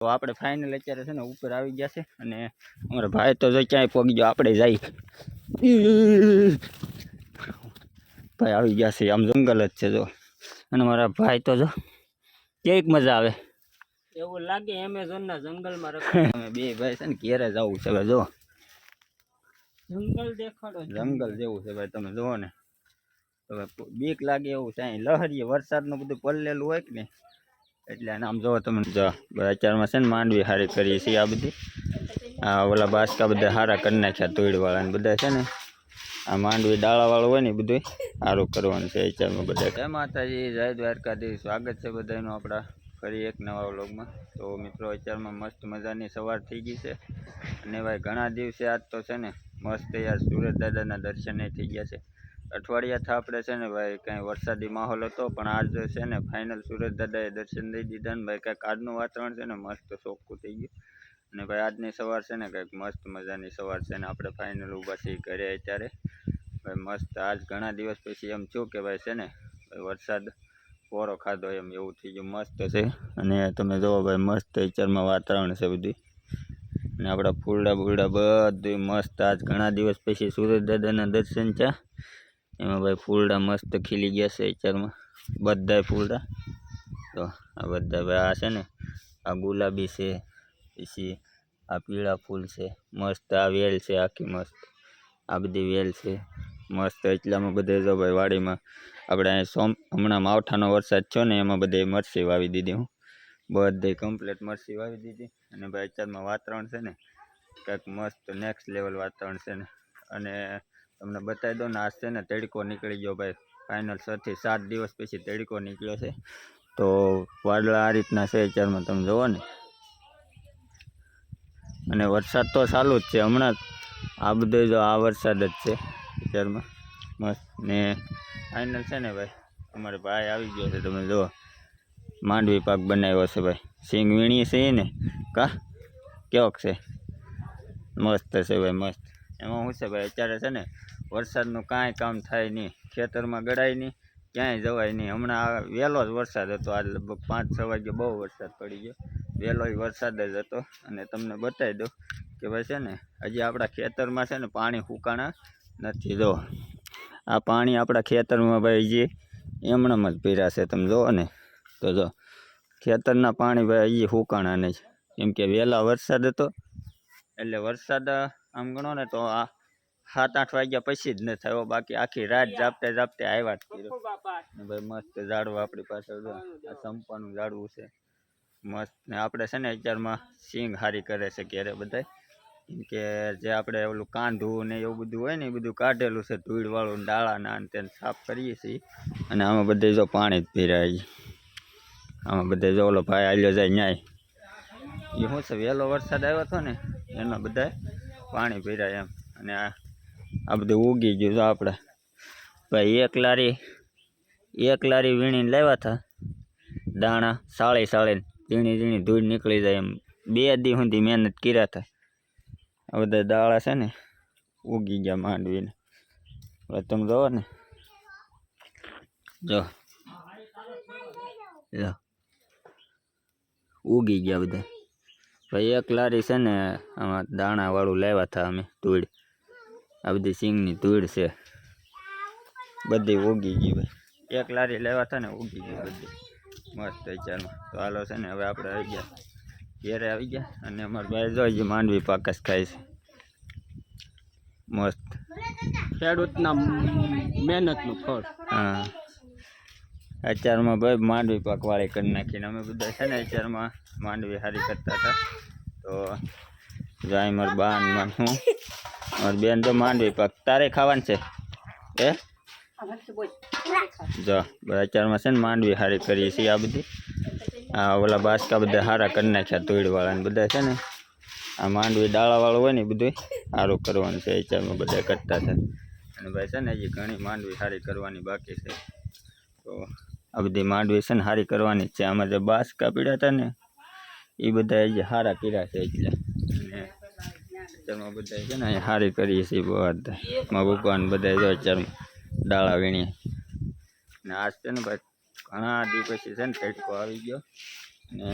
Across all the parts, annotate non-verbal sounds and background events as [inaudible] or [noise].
તો આપણે ફાઇનલ અત્યારે છે ને ઉપર આવી ગયા છે અને અમારા ભાઈ તો જો ક્યાંય પગી ગયો આપણે જાય ભાઈ આવી ગયા છે આમ જંગલ જ છે જો. અને મારા ભાઈ તો જો કેવીક મજા આવે. એવું લાગે એમેઝોન ના જંગલમાં રખ [laughs] અમે બે ભાઈ છે ને ઘેરે જવું છે હવે જો. જંગલ દેખાડો જંગલ જેવું છે ભાઈ તમે જુઓ ને. હવે બીક લાગે એવું છે અહીં લહરીએ વરસાદનું બધું પલ્લેલું હોય કે ને એટલે આને આમ જોવો તમે, જો અત્યારમાં છે ને માંડવી હારી કરીએ છીએ આ બધી. આ ઓલા બાસકા બધા હારા કરી નાખ્યા તોડવાળા ને બધા છે ને. આ માંડવી ડાળાવાળું હોય ને બધું સારું કરવાનું છે અત્યારમાં બધા. જય માતાજી, જય દ્વારકાધીશ. સ્વાગત છે બધાનું આપણા ફરી એક નવા વ્લોગમાં. તો મિત્રો, અત્યારમાં મસ્ત મજાની સવાર થઈ ગઈ છે. અને ભાઈ ઘણા દિવસે આજ તો છે ને મસ્ત યાર સુરત દાદાના દર્શન થઈ ગયા છે. અઠવાડિયાથી આપણે છે ને ભાઈ કાંઈ વરસાદી માહોલ હતો, પણ આજ છે ને ફાઇનલ સુરત દાદાએ દર્શન દઈ દીધા ને ભાઈ કાંઈક આજનું વાતાવરણ છે ને મસ્ત ચોખ્ખું થઈ ગયું. અને ભાઈ આજની સવાર છે ને કંઈક મસ્ત મજાની સવાર છે ને આપણે ફાઇનલ ઊભા છીએ ઘરે અત્યારે. ભાઈ મસ્ત આજ ઘણા દિવસ પછી એમ થયું કે ભાઈ છે ને વરસાદ પોરો ખાધો એમ એવું થઈ ગયું, મસ્ત છે. અને તમે જુઓ ભાઈ મસ્ત અત્યારમાં વાતાવરણ છે બધું અને આપણા ફૂલડા બુલડા બધું મસ્ત આજ ઘણા દિવસ પછી સુરત દાદાના દર્શન છે એમાં ભાઈ ફૂલડા મસ્ત ખીલી ગયા છે અત્યારમાં. બધાય ફૂલડા. તો આ બધા ભાઈ આ છે ને, આ ગુલાબી છે, પછી આ પીળા ફૂલ છે, મસ્ત આ વેલ છે, આખી મસ્ત. આ બધી વેલ છે, મસ્ત એટલામાં બધે જો ભાઈ વાડીમાં આપણે અહીં સોમ, હમણાં માવઠાનો વરસાદ થયો ને, એમાં બધે મરસી વાવી દીધી હું. બધે કમ્પ્લીટ મરસી વાવી દીધી. અને ભાઈ અત્યારમાં વાતાવરણ છે ને, કંઈક મસ્ત નેક્સ્ટ લેવલ વાતાવરણ છે ને. અને તમને બતાવી દો ને આજ છે ને તડકો નીકળી ગયો ભાઈ. ફાઇનલ છથી સાત દિવસ પછી તડકો નીકળ્યો છે. તો વાદળા આ રીતના છે અત્યારમાં, તમે જુઓ ને. અને વરસાદ તો ચાલુ જ છે હમણાં આ બધો જો આ વરસાદ જ છે અત્યારમાં. મસ્ત ને ફાઇનલ છે ને ભાઈ, અમારે ભાઈ આવી ગયો છે, તમે જુઓ. માંડવી પાક બનાવ્યો છે ભાઈ. સિંગ વીણી છે ને? કા? કેવોક છે? મસ્ત છે ભાઈ, મસ્ત. એમાં શું છે ભાઈ, અત્યારે છે ને વરસાદનું કાંઈ કામ થાય નહીં. ખેતરમાં ગળાય નહીં, ક્યાંય જવાય નહીં. હમણાં વહેલો જ વરસાદ હતો. આજ લગભગ પાંચ છ વાગે બહુ વરસાદ પડી ગયો. વહેલો વરસાદ જ હતો. અને તમને બતાવી દઉં કે ભાઈ છે ને, હજી આપણા ખેતરમાં છે ને પાણી ફૂકાણા નથી. જો, આ પાણી આપણા ખેતરમાં ભાઈ જે એમણમ જ પીરાશે તમે જુઓ ને. તો જો, ખેતરના પાણી ભાઈ હજી ફૂકાણા નહીં કેમ કે વહેલા વરસાદ હતો, એટલે વરસાદ આમ ગણો ને તો આ સાત આઠ વાગ્યા પછી જ ન થયો બાકી આખી રાત જાપતે જાપતે આવ્યા જ કર્યો. ભાઈ મસ્ત ઝાડવા આપણી પાસે આ સંપાનું ઝાડવું છે. મસ્ત ને આપણે છે ને અત્યારમાં સિંગ હારી કરે છે ઘેરે બધાય. કેમ કે જે આપણે ઓલું કાંધું ને એવું બધું હોય ને એ બધું કાઢેલું છે ધૂળવાળું ડાળાના અને તેને સાફ કરીએ છીએ. અને આમાં બધે જો પાણી જ પીરાય આમાં બધે જો ઓલો ભાઈ આલ્યો જાય ન્યાય. એ શું છે વહેલો વરસાદ આવ્યો હતો ને એમાં બધાય પાણી પીરાય એમ. અને આ આ બધું ઉગી ગયું તો આપણે. ભાઈ, એક લારી એક લારી વીણીને લાવ્યા હતા. દાણા સાળી સાળીને ઝીણી ઝીણી ધૂળ નીકળી જાય એમ. બે દી સુધી મહેનત કર્યા હતા. આ બધા દાણા છે ને, ઉગી ગયા માંડવીને. હવે તમે જોવો ને. જો. જો. ઉગી ગયા બધા. ભાઈ, એક લારી છે ને, આમાં દાણાવાળું લાવ્યા હતા અમે ધૂળ. આ બધી સિંગની ધૂળ છે. બધી ઉગી ગઈ ભાઈ. એક લારી લેવા હતા ને ઉગી ગઈ બધી. મસ્ત ચાલો. તો હાલો છે ને હવે આપણે આવી ગયા. ઘેરે આવી ગયા અને અમારા ભાઈ જોઈએ માંડવી પાકસ ખાય છે. મસ્ત. ખેડૂતના મહેનતનું ફળ. હા. અત્યારમાં ભાઈ માંડવી પાકવાળી કરી નાખીને અમે બધા છે ને અત્યારમાં માંડવી હારી કરતા હતા. તો જાય મારા બાન હું. મારી બેન તો માંડવી પાક તારે ખાવાનું છે? એ જો અત્યારમાં છે ને માંડવી હારી કરીએ છીએ આ બધી. આ ઓલા બાસકા બધા હારા કરી નાખ્યા તોડવાળાને બધા છે ને. આ માંડવી ડાળાવાળું હોય ને બધું સારું કરવાનું છે, અત્યારમાં બધા કરતા હતા અને ભાઈ છે ને હજી ઘણી માંડવી સારી કરવાની બાકી છે. તો આ બધી માંડવી છે ને સારી કરવાની છે. આમાં જે બાસકા પીડ્યા હતા ને, એ બધા હજી સારા પીડા છે એટલે. અને અત્યારમાં બધા છે ને, અહીંયા સારી કરીએ છીએ બધા મારા ભગવાન બધા જો અત્યારમાં ડાળા વીણીએ. ને આજ છે ને ભાઈ, ઘણા દી પછી છે ને તડકો આવી ગયો. ને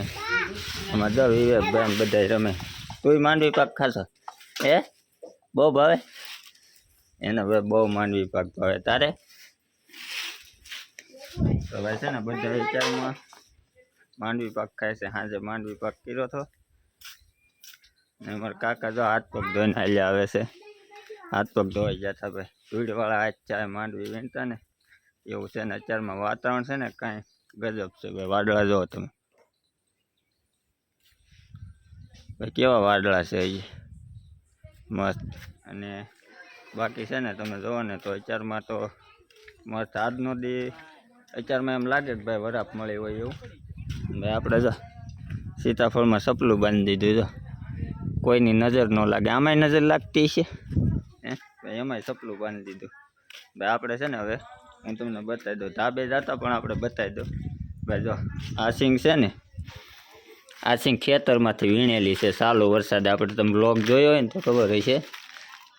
આમાં જો વિવેકભાઈ બધા રમે. તુંય માંડવી પાક ખાશો? હે? બહુ ભાવે? એને ભાઈ બહુ માંડવી પાક ભાવે. તારે? તો ભાઈ છે ને બધા વિચારમાં માંડવી પાક ખાય છે. સાંજે માંડવી પાક કર્યો હતો અમારા કાકા જો હાથ પગ ધોઈને હાલ્યા આવે છે. હાથ પગ ધોવાઈ ગયા હતા ભાઈ. ધૂળવાળા હાથ ચાય માંડવી વીણતા ને એવું છે ને અત્યારમાં વાતાવરણ છે ને કાંઈ ગજબ છે ભાઈ. વાદળા જોવો તમે. ભાઈ, કેવા વાદળા છે એ મસ્ત. અને બાકી છે ને તમે જુઓ ને તો અત્યારમાં તો મસ્ત આજનો દી અત્યારમાં એમ લાગે કે ભાઈ વરાપ મળી હોય એવું. ભાઈ, આપણે જો સીતાફળમાં સપલું બાંધી દીધું જો. કોઈની નજર ન લાગે. આમાંય નજર લાગતી છે એમાંય સપલું બાંધી દીધું. ભાઈ, આપણે છે ને હવે, હું તમને બતાવી દઉં. ધાબે જતા પણ આપણે બતાવી દઉં. ભાઈ, જો, આ સિંગ છે ને, આ સિંગ ખેતરમાંથી વીણેલી છે. સાલો વરસાદે, આપણે તમે બ્લોગ જોયો હોય ને તો ખબર હશે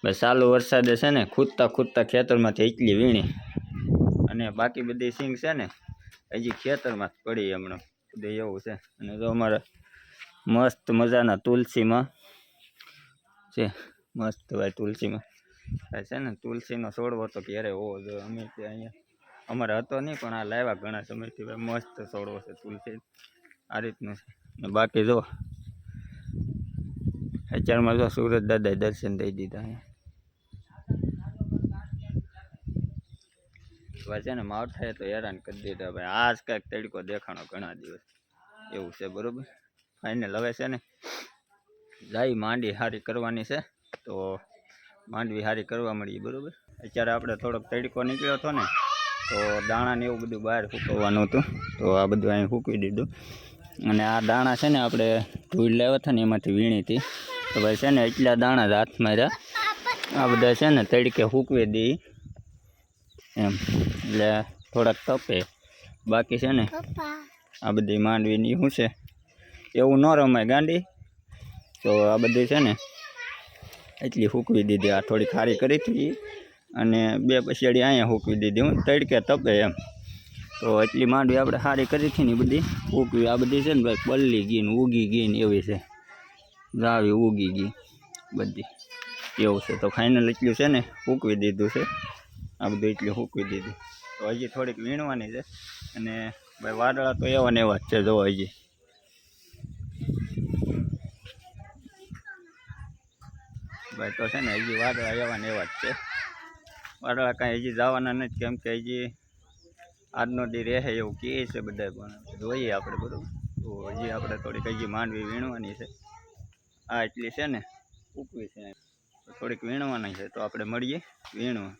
ભાઈ, સાલો વરસાદે છે ને, ખૂદતા ખૂદતા ખેતરમાંથી એટલી વીણી. અને બાકી બધી સિંગ છે ને, હજી ખેતરમાં પડી હમણાં. બધું એવું છે. અને જો અમારા મસ્ત મજાના તુલસીમાં છે. મસ્ત ભાઈ તુલસીમાં. છે ને, તુલસીનો છોડવો તો ક્યારે હોવો જોઈએ અમે ત્યાં અહીંયા, અમારે હતો નહીં, પણ આ લાવ્યા ઘણા સમયથી ભાઈ. મસ્ત છોડવો છે તુલસી. આ રીતનું છે. ને બાકી જો, અત્યારમાં જો સુરત દાદાએ દર્શન દઈ દીધા અહીંયા. છે ને, માવઠાએ તો હેરાન કરી દીધા ભાઈ. આજ કાંઈક તડકો દેખાણો ઘણા દિવસ. એવું છે, બરોબર? ફાઇનલ હવે છે ને જાય માંડી હારી કરવાની છે. તો માંડવી હારી કરવા મળી બરોબર? અત્યારે આપણે થોડોક તડકો નીકળ્યો હતો ને તો દાણા ને એવું બધું બહાર સૂકવવાનું હતું. તો આ બધું અહીં સૂકવી દીધું. અને આ દાણા છે ને આપણે ધૂળ લાવ્યા હતા ને એમાંથી વીણી હતી. તો ભાઈ છે ને એટલા દાણા જ હાથમાં રહ્યા આ બધા છે ને તડકે સૂકવી દઈ એમ. એટલે થોડાક તપે. બાકી છે ને આ બધી માંડવીની શું છે? એવું ન રમાય ગાંડી? તો આ બધી છે ને એટલી સૂકવી દીધી. આ થોડી ખારી કરી હતી અને બે પછાડી અહીંયા સૂકવી દીધી. હું તડકે તપે એમ. તો એટલી માંડવી આપણે સારી કરી હતી ને બધી સૂકવી આ બધી છે ને ભાઈ પલ્લી ગઈ ને ઉગી ગઈ ને એવી છે. જાવી ઉગી ગઈ બધી. એવું છે. તો ફાઇનલ એટલું છે ને સૂકવી દીધું છે. આ બધું એટલું સૂકવી દીધું. તો હજી થોડીક વીણવાની છે. અને ભાઈ વાદળા તો એવા ને એવા જ છે જો હજી. ભાઈ તો છે ને હજી વાદળા એવા ને એવા જ છે. વાદળા કાંઈ હજી જવાના નથી, કેમ કે હજી આજનો દી રહે એવું કહે છે બધા પણ. જોઈએ આપણે બધું. તો હજી આપણે થોડીક હજી માંડવી વીણવાની છે. આ એટલી છે ને ઉકવી છે. થોડીક વીણવાની છે, તો આપણે મળીએ વીણવા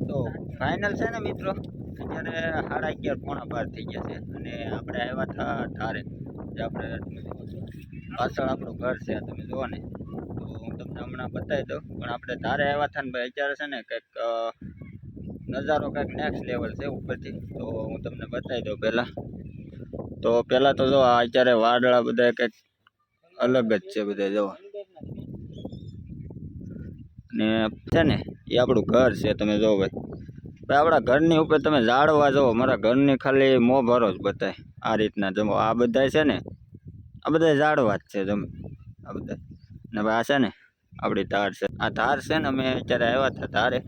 તો ફાઇનલ છે ને મિત્રો? અત્યારે સાડા અગિયાર પોણા બાર થઈ ગયા છે અને આપણે આવ્યા હતા ધારે. જે આપણે. પાછળ આપણું ઘર છે, તમે જુઓ ને. તો હું તમને હમણાં બતાવી દઉં. પણ આપણે ધારે આવ્યા હતા ને ભાઈ, અત્યારે છે ને કંઈક નજારો કંઈક નેક્સ્ટ લેવલ છે ઉપરથી. તો હું તમને બતાવી દઉં પહેલાં. તો પહેલાં તો જો અત્યારે વાદળા બધા કંઈક અલગ જ છે બધા જો ને છે ને, એ આપણું ઘર છે, તમે જો ભાઈ. આપણા ઘરની ઉપર તમે ઝાડવા જુઓ, મારા ઘરની ખાલી મો ભરો જ બતાય આ રીતના જમો. આ બધા છે ને, આ બધા ઝાડવા જ છે તમે આ બધા ને ભાઈ, આ છે ને, આપણી ધાર છે. આ ધાર છે ને, અમે અત્યારે આવ્યા હતા ધારે.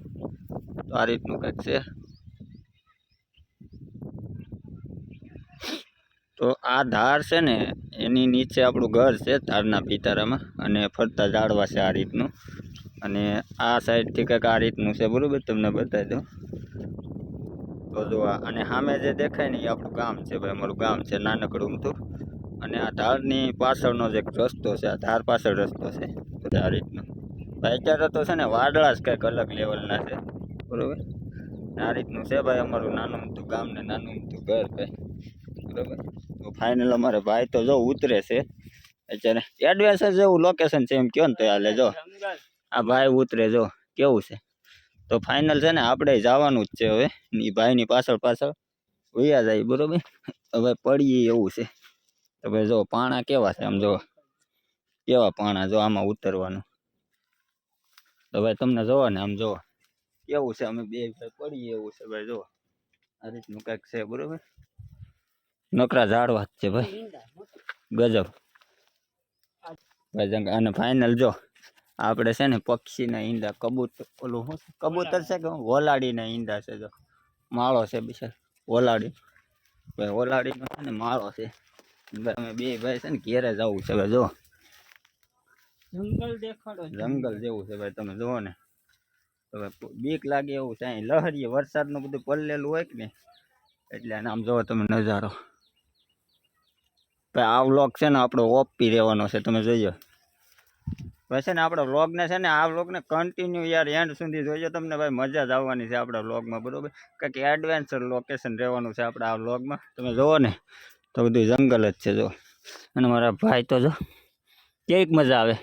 તો આ રીતનું કંઈક છે. તો આ ધાર છે ને, એની નીચે આપણું ઘર છે, ધારના પિતારામાં. અને ફરતા ઝાડવા છે આ રીતનું. અને આ સાઈડથી કંઈક આ રીતનું છે. બરાબર? તમને બતાવી દઉં. તો જો અને સામે જે દેખાય ને એ આપણું ગામ છે ભાઈ, અમારું ગામ છે નાનકડું અમથું અને આ ધારની પાછળનો જે રસ્તો છે, આ ધાર પાછળ રસ્તો છે તો આ રીતનો. ભાઈ, અત્યારે તો છે ને વાદળા જ કંઈક અલગ લેવલના છે, બરાબર? આ રીતનું છે ભાઈ અમારું નાનું અમથું ગામ ને નાનું અમથું ઘર ભાઈ, બરાબર? તો ફાઇનલ અમારે ભાઈ તો જો ઉતરે છે, અત્યારે એડવેન્ચર જેવું લોકેશન છે એમ કહો ને તો હાલે, જો. આ ભાઈ ઉતરે, જો. કેવું છે? તો ફાઇનલ છે ને આપણે જવાનું જ છે હવે. એ ભાઈની પાછળ પાછળ વૈયા જાય, બરોબર? હવે પડીએ એવું છે. તો ભાઈ જો પાણા કેવા છે આમ જો? કેવા પાણા જો આમાં ઉતરવાનું? તો ભાઈ તમને જોવો ને આમ જોવો કેવું છે અમે બે પડીએ એવું છે ભાઈ જોવો આ રીતનું કંઈક છે, બરોબર? નકરા ઝાડવા જ છે ભાઈ. ગજબ. ભાઈ અને ફાઇનલ જો. આપણે છે ને પક્ષીના ઈંડા કબૂતર ઓલું શું કબૂતર છે કે વોલાડીના ઈંડા છે જો. માળો છે બિચાર વોલાડી ભાઈ વલાડીનો છે ને માળો છે. અમે બે ભાઈ છે ને ઘેરે જવું છે ભાઈ જો. જંગલ દેખાડો જંગલ જેવું છે ભાઈ તમે જુઓ ને. હવે બીક લાગે એવું છે. અહીં લહરીએ વરસાદનું બધું પલ્લેલું હોય કે ને એટલે આમ જોવો તમે નજારો. ભાઈ આ વ્લોગ છે ને આપણો ઓપી રહેવાનો છે તમે જોઈજો ભાઈ છે ને આપણા વ્લોગને છે ને આ વ્લોગને કન્ટિન્યુ યાર એન્ડ સુધી જોઈજો તમને ભાઈ મજા જ આવવાની છે આપણા વ્લોગમાં બરાબર? કંઈક એડવેન્ચર લોકેશન રહેવાનું છે આપણા આ વ્લોગમાં. તમે જુઓ ને તો બધું જંગલ જ છે જો. અને મારા ભાઈ તો જો કેવીક મજા આવે.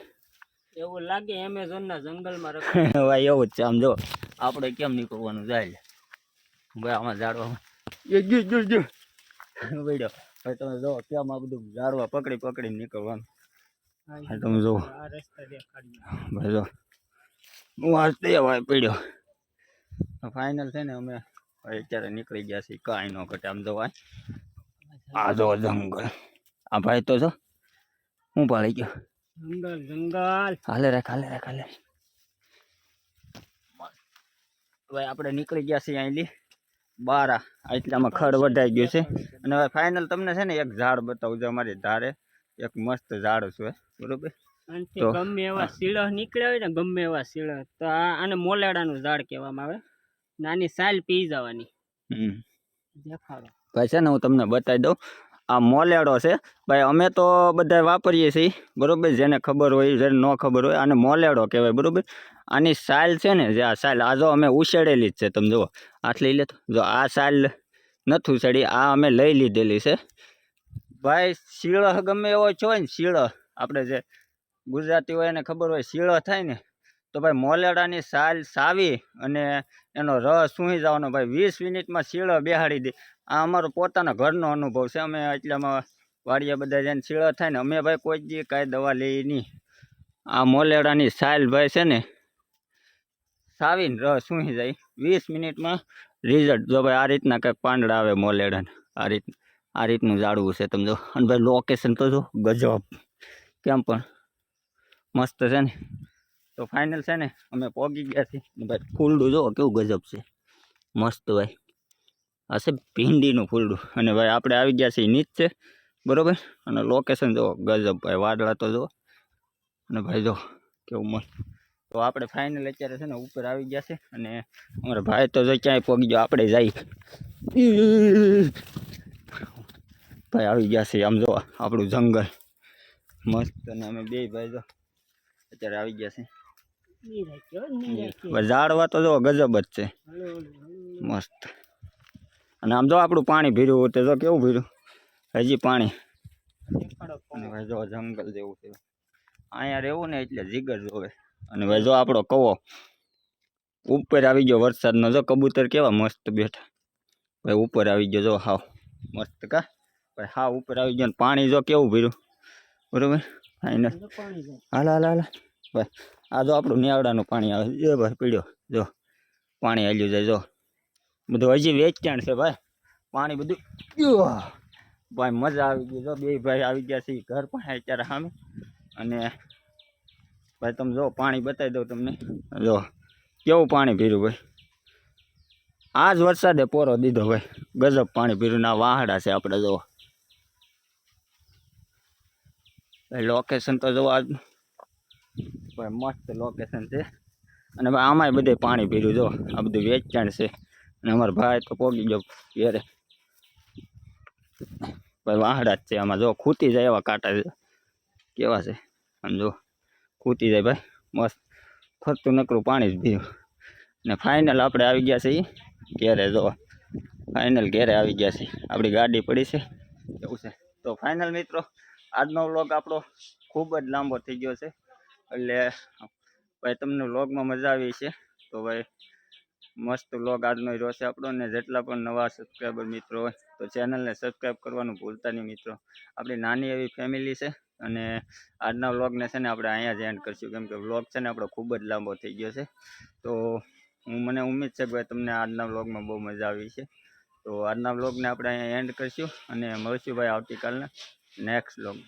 એવું લાગે એમેઝોનના જંગલમાં [laughs] ભાઈ એવું જ છે આમ જો આપણે કેમ નીકળવાનું? જાય ભાઈ આમાં ઝાડવામાં. એ જો જો જો ભાઈ તમે જો કેમ આ બધું ઝાડવા પકડી પકડી નીકળવાનું. હા તમે જો આ રસ્તા દેખાડી ભાઈ જો હું આજ તે ભાઈ પડ્યો. ફાઇનલ છે ને અમે અત્યારે નીકળી ગયા છીએ કાંઈ ન ઘટે. આમ જવાય આ જો જંગલ. આ ભાઈ તો જો હું પાડી ગયો. જંગલ જંગલ. હાલે રાખ હાલે રાખ હાલે. ભાઈ આપણે નીકળી ગયા છીએ અહીંથી. બારા. એટલામાં ખડ વધાઈ ગયું છે. અને હવે ફાઇનલ તમને છે ને એક ઝાડ બતાવું છે અમારી ધારે. એક મસ્ત ઝાડ છે બરોબર? તો, ગમે એવા શીળો નીકળ્યા હોય ને ગમે એવા શીળો. તો આને મોલેડાનું ઝાડ કહેવામાં આવે. નાની સાલ પી જવાની. દેખાડો. ભાઈ છે ને હું તમને બતાવી દઉં. આ મોલેડો છે. ભાઈ અમે તો બધા વાપરીએ છીએ. બરોબર? જેને ખબર હોય જેને ન ખબર હોય આને મોલેડો કહેવાય બરોબર? આની સાલ છે ને જે આ સાલ આ જો અમે ઉછેડેલી જ છે તમે જુઓ. આટલી લે જો આ સાલ નથી ઉછેડી આ અમે લઈ લીધેલી છે. ભાઈ, શીળો ગમે એવો છો ને, શીળો. આપણે જે ગુજરાતી હોય એને ખબર હોય, શીળો થાય ને, તો ભાઈ મોલેડાની સાલ સાવી અને એનો રસ સૂંઘી જવાનો. ભાઈ વીસ મિનિટમાં શીળો બેહાડી દે. આ અમારો પોતાના ઘરનો અનુભવ છે. અમે એટલામાં વાડીએ બધા જઈને શીળો થાય ને, અમે ભાઈ કોઈ દી કાંઈ દવા લઈએ નહીં. આ મોલેડાની સાલ ભાઈ છે ને, સાવીને રસ સૂંઘી જાય. વીસ મિનિટમાં રિઝલ્ટ. જો ભાઈ આ રીતના કંઈક પાંદડા આવે મોલેડાને, આ રીત આ રીતનું ઝાડવું છે. તમે જો, અને ભાઈ લોકેશન તો જો ગજબ. કેમ પણ? મસ્ત છે ને? તો ફાઇનલ છે ને, અમે પહોંચી ગયા છીએ. ભાઈ ફૂલડું જો કેવું ગજબ છે. મસ્ત ભાઈ. આ છે ભીંડીનું ફૂલડું. અને ભાઈ આપણે આવી ગયા છીએ નીચે બરોબર? અને લોકેશન જો ગજબ ભાઈ. વાદળા તો જો. અને ભાઈ જો, કેવું મસ્ત. તો આપણે ફાઇનલ અત્યારે છે ને ઉપર આવી ગયા છે અને અમારા ભાઈ તો જો ક્યાંય પહોંચી ગયો, આપણે જઈ. ભાઈ આવી ગયા છે આમ જો આપણું જંગલ. મસ્ત અને અમે બે ભાઈ જો અત્યારે આવી ગયા છે ઝાડવા તો જો ગજબ જ છે. મસ્ત. અને આમ જો આપણું પાણી ભીર્યું તે જો કેવું ભીર્યું? હજી પાણી. અને ભાઈ જો જંગલ જેવું છે. અહીંયા રહેવું ને એટલે જીગર જોવે. અને ભાઈ જો આપણો કવો ઉપર આવી ગયો વરસાદનો. જો કબૂતર કેવા મસ્ત બેઠા. ભાઈ ઉપર આવી ગયો જો હાવ. મસ્ત કા? ભાઈ હા ઉપર આવી ગયો ને પાણી જો કેવું ભર્યું. બરોબર? પાણી જાય. હાલ હાલ હાલ. ભાઈ આ જો આપણું નિયાવડાનું પાણી આવે. એ ભાઈ પીડ્યો. જો પાણી હાલ્યું જાય જો. બધું હજી વેચાણ છે ભાઈ. પાણી બધું. ભાઈ મજા આવી ગઈ જો. બે ભાઈ આવી ગયા છે ઘર પણ અત્યારે સામે. અને ભાઈ તમે જો પાણી બતાવી દઉં તમને. જો કેવું પાણી પીર્યું ભાઈ? આ જ વરસાદે પોરો દીધો ભાઈ. ગજબ પાણી પીરું ના વાહડા છે આપણે જો. લોકેશન તો જોવા મસ્ત લોકેશન છે. અને ભાઈ, આમાંય બધે પાણી પીરું જો. આ બધું વેચાણ છે. અને અમારો ભાઈ તો પોગી ગયો ઘેરે. ભાઈ, વાહડા જ છે આમાં. જો, ખૂટી જાય એવા કાંટા છે. કેવા છે? આમ જો, ખૂટી જાય ભાઈ. મસ્ત. ફરતું નકરું પાણી જ પીરું ને ફાઇનલ આપણે આવી ગયા છીએ. ઘેરે જો ફાઇનલ ઘેરે આવી ગયા છે. આપણી ગાડી પડી છે. એવું છે. તો ફાઇનલ મિત્રો, આજનો વ્લોગ આપણો ખૂબ જ લાંબો થઈ ગયો છે. એટલે ભાઈ તમને વ્લોગમાં મજા આવી છે. તો ભાઈ, મસ્ત વ્લોગ આજનો રહ્યો છે આપણો. ને જેટલા પણ નવા સબસ્ક્રાઈબર મિત્રો હોય, તો ચેનલને સબસ્ક્રાઈબ કરવાનું ભૂલતા નહીં મિત્રો. આપણી નાની એવી ફેમિલી છે અને આજના વ્લોગને છે ને આપણે અહીંયા જ એન્ડ કરીશું. કેમ કે વ્લોગ છે ને આપણો ખૂબ જ લાંબો થઈ ગયો છે. તો હું મને ઉમ્મીદ છે કે તમને આજના વ્લોગમાં બહુ મજા આવી છે. તો આજના વ્લોગને આપણે અહીંયા એન્ડ કરશું અને મળશું ભાઈ આવતીકાલના નેક્સ્ટ વ્લોગ